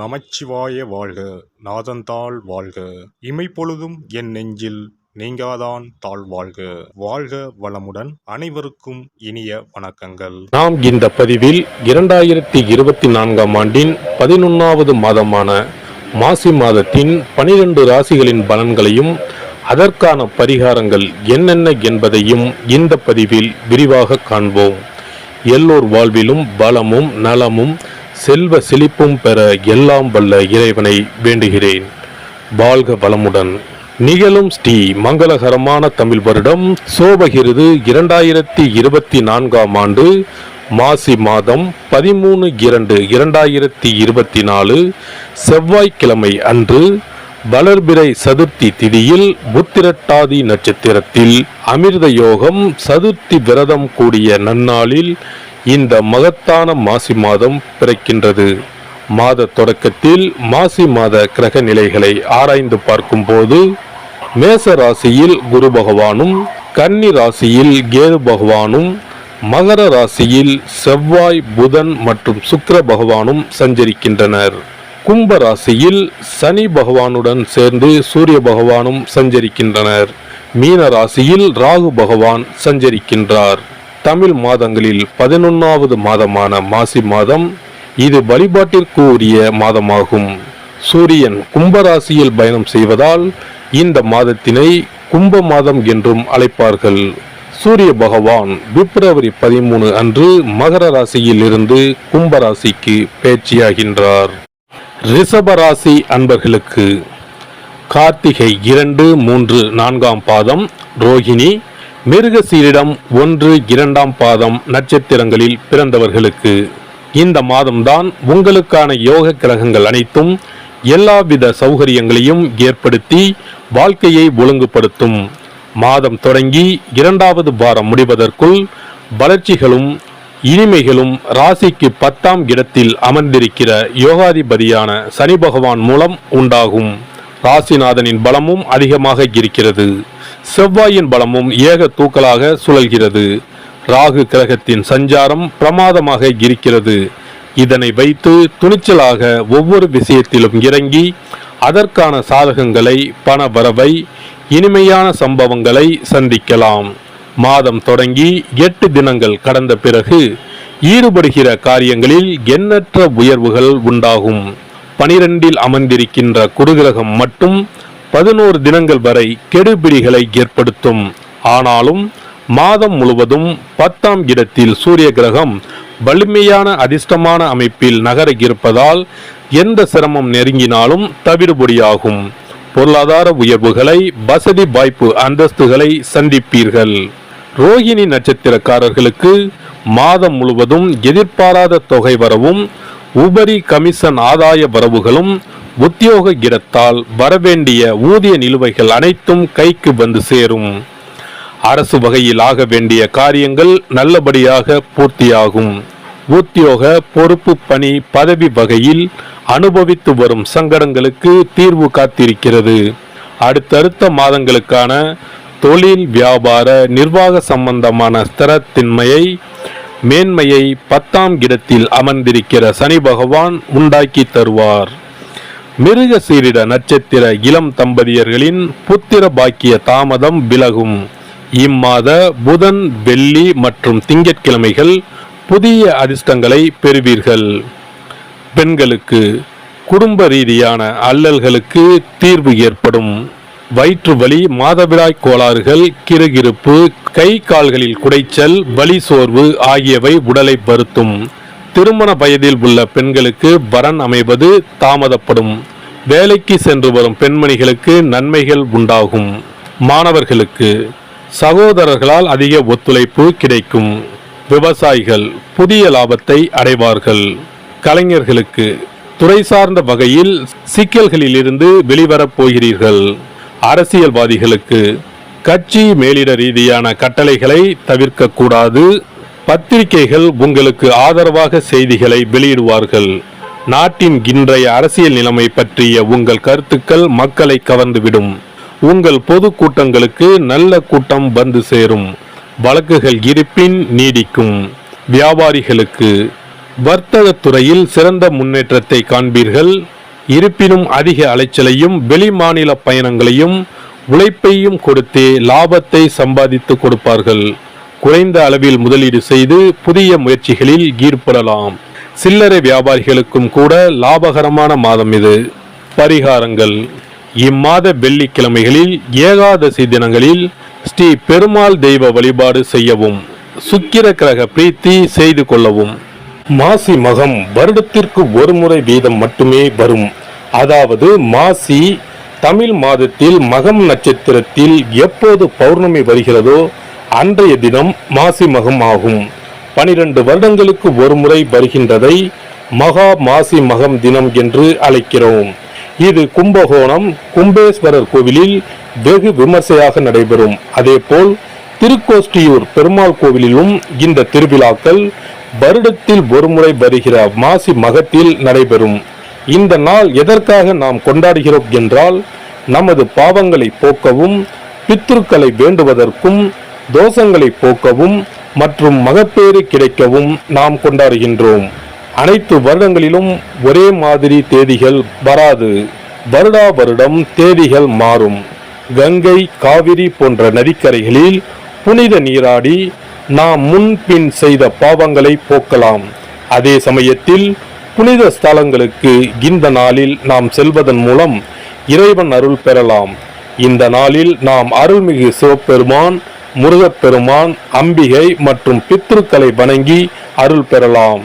நமச்சிவாய வாழ்க நாதந்தாள் வாழ்க. இமைப்பொழுதும் என் நெஞ்சில் நீங்காதான் தாழ் வாழ்க. வாழ்க வளமுடன் அனைவருக்கும் இனிய வணக்கங்கள். நாம் இந்த பதிவில் இரண்டாயிரத்தி இருபத்தி நான்காம் ஆண்டின் பதினொன்றாவது மாதமான மாசி மாதத்தின் பனிரெண்டு ராசிகளின் பலன்களையும் அதற்கான பரிகாரங்கள் என்னென்ன என்பதையும் இந்த பதிவில் விரிவாக காண்போம். எல்லோர் வாழ்விலும் பலமும் நலமும் செல்வ செழிப்பும் பெற எல்லாம் வல்ல இறைவனை வேண்டுகிறேன். வாழ்க வளமுடன். நிகழும் ஸ்ரீ மங்களகரமான தமிழ் வருடம் சோபகிருது இரண்டாயிரத்தி இருபத்தி நான்காம் ஆண்டு மாசி மாதம் பதிமூணு இரண்டு இரண்டாயிரத்தி இருபத்தி நாலு செவ்வாய்க்கிழமை அன்று வளர்பிறை சதுர்த்தி திதியில் புத்திரட்டாதி நட்சத்திரத்தில் அமிர்த யோகம் சதுர்த்தி விரதம் கூடிய நன்னாளில் இந்த மகத்தான மாசி மாதம் பிறக்கின்றது. மாத தொடக்கத்தில் மாசி மாத கிரக நிலைகளை ஆராய்ந்து பார்க்கும்போது மேச ராசியில் குரு பகவானும் கன்னி ராசியில் கேது பகவானும் மகர ராசியில் செவ்வாய் புதன் மற்றும் சுக்கர பகவானும் சஞ்சரிக்கின்றனர். கும்ப ராசியில் சனி பகவானுடன் சேர்ந்து சூரிய பகவானும் சஞ்சரிக்கின்றனர். மீன ராசியில் ராகு பகவான் சஞ்சரிக்கின்றார். தமிழ் மாதங்களில் பதினொன்றாவது மாதமான மாசி மாதம் இது வழிபாட்டிற்கு உரிய மாதமாகும். சூரியன் கும்பராசியில் பயணம் செய்வதால் இந்த மாதத்தினை கும்ப மாதம் என்றும் அழைப்பார்கள். சூரிய பகவான் பிப்ரவரி பதிமூணு அன்று மகர ராசியில் இருந்து கும்பராசிக்கு பேச்சியாகின்றார். ரிஷபராசி அன்பர்களுக்கு கார்த்திகை இரண்டு மூன்று நான்காம் பாதம் மிருகசீரிடம் ஒன்று இரண்டாம் பாதம் நட்சத்திரங்களில் பிறந்தவர்களுக்கு. இந்த மாதம்தான் உங்களுக்கான யோக கிரகங்கள் அனைத்தும் எல்லாவித சௌகரியங்களையும் ஏற்படுத்தி வாழ்க்கையை ஒழுங்குபடுத்தும். மாதம் தொடங்கி இரண்டாவது வாரம் முடிவதற்குள் வளர்ச்சிகளும் இனிமைகளும் ராசிக்கு பத்தாம் இடத்தில் அமர்ந்திருக்கிற யோகாதிபதியான சனி பகவான் மூலம் உண்டாகும். ராசிநாதனின் பலமும் அதிகமாக இருக்கிறது. செவ்வாயின் பலமும் ஏக தூக்கலாக சுழல்கிறது. ராகு கிரகத்தின் சஞ்சாரம் பிரமாதமாக இருக்கிறது. இதனை வைத்து துணிச்சலாக ஒவ்வொரு விஷயத்திலும் இறங்கி அதற்கான சாதகங்களை பண வரவை இனிமையான சம்பவங்களை சந்திக்கலாம். மாதம் தொடங்கி எட்டு தினங்கள் கடந்த பிறகு ஈடுபடுகிற காரியங்களில் எண்ணற்ற உயர்வுகள் உண்டாகும். பனிரெண்டில் அமர்ந்திருக்கின்ற குருகிரகம் மட்டும் பதினோரு தினங்கள் வரை கெடுபிடிகளை ஏற்படுத்தும். ஆனாலும் மாதம் முழுவதும் பத்தாம் இடத்தில் சூரிய கிரகம் வலிமையான அதிர்ஷ்டமான அமைப்பில் நகர இருப்பதால் எந்த சிரமம் நெருங்கினாலும் தவிடுபடியாகும். பொருளாதார உயர்வுகளை வசதி வாய்ப்பு அந்தஸ்துகளை சந்திப்பீர்கள். ரோகிணி நட்சத்திரக்காரர்களுக்கு மாதம் முழுவதும் எதிர்பாராத தொகை வரவும் உபரி கமிஷன் ஆதாய வரவுகளும் உத்தியோக இடத்தால் வரவேண்டிய ஊதிய நிலுவைகள் அனைத்தும் கைக்கு வந்து சேரும். அரசு வகையில் ஆக வேண்டிய காரியங்கள் நல்லபடியாக பூர்த்தியாகும். உத்தியோக பொறுப்பு பணி பதவி வகையில் அனுபவித்து வரும் சங்கடங்களுக்கு தீர்வு காத்திருக்கிறது. அடுத்தடுத்த மாதங்களுக்கான தொழில் வியாபார நிர்வாக சம்பந்தமான ஸ்திரத்தின்மையை மேன்மையை பத்தாம் இடத்தில் அமர்ந்திருக்கிற சனி பகவான் உண்டாக்கி தருவார். மிருக சீரிட நட்சத்திர இளம் தம்பதியர்களின் புத்திர பாக்கிய தாமதம் விலகும். இம்மாத புதன் வெள்ளி மற்றும் திங்கட்கிழமைகள் புதிய அதிர்ஷ்டங்களை பெறுவீர்கள். பெண்களுக்கு குடும்ப ரீதியான அல்லல்களுக்கு தீர்வு ஏற்படும். வயிற்று வலி மாதவிடாய் கோளாறுகள் கிறுகிறுப்பு கை கால்களில் குடைச்சல் வலி சோர்வு ஆகியவை உடலை வருத்தும். திருமண வயதில் உள்ள பெண்களுக்கு வரன் அமைவது தாமதப்படும். வேலைக்கு சென்று வரும் பெண்மணிகளுக்கு நன்மைகள் உண்டாகும். மாணவர்களுக்கு சகோதரர்களால் அதிக ஒத்துழைப்பு கிடைக்கும். விவசாயிகள் புதிய லாபத்தை அடைவார்கள். கலைஞர்களுக்கு துறை சார்ந்த வகையில் சிக்கல்களிலிருந்து வெளிவரப் போகிறீர்கள். அரசியல்வாதிகளுக்கு கட்சி மேலிட ரீதியான கட்டளைகளை தவிர்க்க கூடாது. பத்திரிகைகள் உங்களுக்கு ஆதரவாக செய்திகளை வெளியிடுவார்கள். நாட்டின் இன்றைய அரசியல் நிலைமை பற்றிய உங்கள் கருத்துக்கள் மக்களை கவர்ந்துவிடும். உங்கள் பொது கூட்டங்களுக்கு நல்ல கூட்டம் வந்து சேரும். வழக்குகள் இருப்பின் நீடிக்கும். வியாபாரிகளுக்கு வர்த்தக துறையில் சிறந்த முன்னேற்றத்தை காண்பீர்கள். இருப்பினும் அதிக அலைச்சலையும் வெளிமாநில பயணங்களையும் உழைப்பையும் கொடுத்தே லாபத்தை சம்பாதித்து கொடுப்பார்கள். குறைந்த அளவில் முதலீடு செய்து புதிய முயற்சிகளில் ஈடுபடலாம். சில்லறை வியாபாரிகளுக்கும் கூட லாபகரமான மாதம் இது. பரிகாரங்கள். இம்மாத வெள்ளிக்கிழமைகளில் ஏகாதசி தினங்களில் ஸ்ரீ பெருமாள் தெய்வ வழிபாடு செய்யவும் சுக்கிர கிரக பிரீத்தி செய்து கொள்ளவும். மாசி மகம் வருடத்திற்கு ஒரு முறை வீதம் மட்டுமே வரும். அதாவது மாசி தமிழ் மாதத்தில் மகம் நட்சத்திரத்தில் எப்போது பௌர்ணமி வருகிறதோ அன்றைய தினம் மாசி மகம் ஆகும். பனிரெண்டு வருடங்களுக்கு ஒரு முறை வருகின்றதை மகா மாசி மகம் தினம் என்று அழைக்கிறோம். இது கும்பகோணம் கும்பேஸ்வரர் கோவிலில் வெகு விமர்சையாக நடைபெறும். அதேபோல் திருக்கோஷ்டியூர் பெருமாள் கோவிலிலும் இந்த திருவிழாக்கள் வருடத்தில் ஒருமுறை வருகிற மாசி மகத்தில் நடைபெறும். இந்த நாள் எதற்காக நாம் கொண்டாடுகிறோம் என்றால் நமது பாவங்களை போக்கவும் பித்ருக்களை வேண்டுவதற்கும் தோஷங்களை போக்கவும் மற்றும் மகப்பேறு கிடைக்கவும் நாம் கொண்டாடுகின்றோம். அனைத்து வருடங்களிலும் ஒரே மாதிரி தேதிகள் வராது. வருடா வருடம் தேதிகள் மாறும். கங்கை காவிரி போன்ற நதிக்கரைகளில் புனித நீராடி நாம் முன்பின் செய்த பாவங்களை போக்கலாம். அதே சமயத்தில் புனித ஸ்தலங்களுக்கு இந்த நாளில் நாம் செல்வதன் மூலம் இறைவன் அருள் பெறலாம். இந்த நாளில் நாம் அருள்மிகு சிவபெருமான் முருகப்பெருமான் அம்பிகை மற்றும் பித்ருக்களை வணங்கி அருள் பெறலாம்.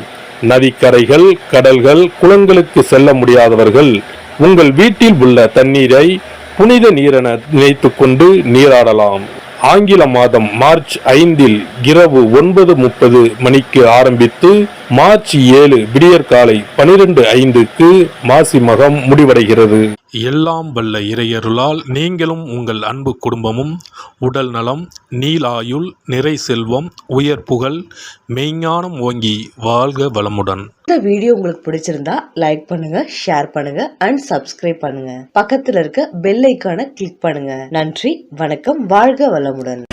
நதிக்கரைகள் கடல்கள் குளங்களுக்கு செல்ல முடியாதவர்கள் உங்கள் வீட்டில் உள்ள தண்ணீரை புனித நீரென நினைத்துக்கொண்டு நீராடலாம். ஆங்கில மாதம் மார்ச் ஐந்தில் இரவு ஒன்பது முப்பது மணிக்கு ஆரம்பித்து மார்ச் ஏழு விடியற்காலை பனிரெண்டு ஐந்துக்கு மாசி மகம் முடிவடைகிறது. எல்லாம் வல்ல இறையருளால் நீங்களும் உங்கள் அன்பு குடும்பமும் உடல் நலம் நீலாயுள் நிறை செல்வம் உயர் புகழ் மெய்ஞானம் ஓங்கி வாழ்க வளமுடன். இந்த வீடியோ உங்களுக்கு பிடிச்சிருந்தா லைக் பண்ணுங்க ஷேர் பண்ணுங்க அண்ட் சப்ஸ்கிரைப் பண்ணுங்க. பக்கத்துல இருக்க பெல் ஐக்கானை கிளிக் பண்ணுங்க. நன்றி வணக்கம் வாழ்க வளமுடன்